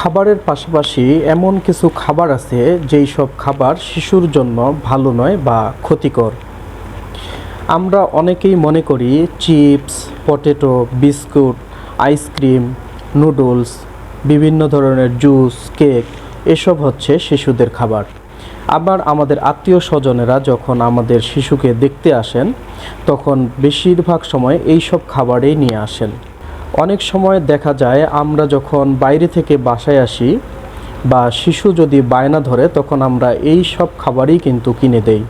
খাবারের পাশাপাশি এমন কিছু খাবার আছে যেই সব খাবার শিশুর জন্য ভালো নয় বা ক্ষতিকর। আমরা অনেকেই মনে করি chips, potato, biscuit, ice cream, noodles, বিভিন্ন ধরনের জুস, কেক, এসব হচ্ছে শিশুদের খাবার। আবার আমাদের আত্মীয় স্বজনেরা যখন আমাদের শিশুকে দেখতে আসেন, তখন বেশিরভাগ সময় এই সব খাবারেই নিয়ে আসেন। অনেক সময় দেখা যায় আমরা যখন বাইরে থেকে বাসায় আসি বা শিশু যদি বায়না ধরে, তখন আমরা এই সব খাবারই কিন্তু কিনে দেই।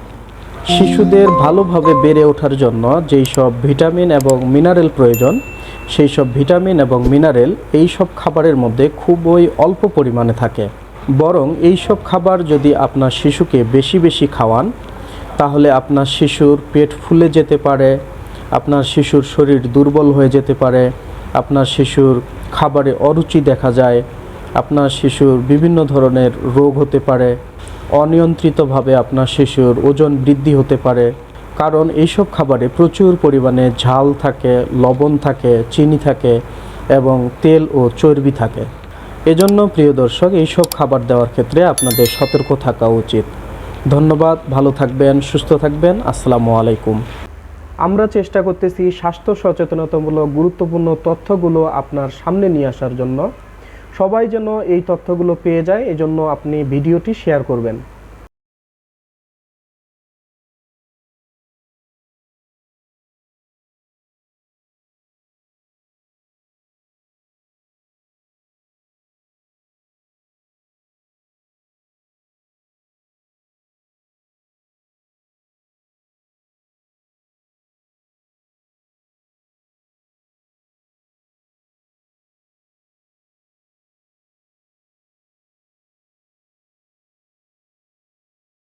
শিশুদের ভালোভাবে বেড়ে ওঠার জন্য যেই সব ভিটামিন এবং মিনারেল প্রয়োজন, সেই সব ভিটামিন এবং মিনারেল এই সব খাবারের মধ্যে খুবই অল্প পরিমাণে থাকে। বরং এই সব খাবার যদি আপনার শিশুকে বেশি বেশি খাওয়ান, তাহলে আপনার শিশুর পেট ফুলে যেতে পারে, আপনার শিশুর শরীর দুর্বল হয়ে যেতে পারে আপনার শিশুর খাবারে অরুচি দেখা যায়, আপনার শিশুর বিভিন্ন ধরনের রোগ হতে পারে, অনিয়ন্ত্রিতভাবে আপনার শিশুর ওজন বৃদ্ধি হতে পারে। কারণ এইসব খাবারে প্রচুর পরিমাণে ঝাল থাকে, লবণ থাকে, চিনি থাকে এবং তেল ও চর্বি থাকে। এজন্য প্রিয় দর্শক, এইসব খাবার দেওয়ার ক্ষেত্রে আপনাদের সতর্ক থাকা উচিত। ধন্যবাদ, ভালো থাকবেন, সুস্থ থাকবেন। আসসালামু আলাইকুম। আমরা চেষ্টা করতেছি স্বাস্থ্য সচেতনতামূলক গুরুত্বপূর্ণ তথ্যগুলো আপনার সামনে নিয়ে আসার জন্য। সবাই যেন এই তথ্যগুলো পেয়ে যায়, এজন্য আপনি ভিডিওটি শেয়ার করবেন।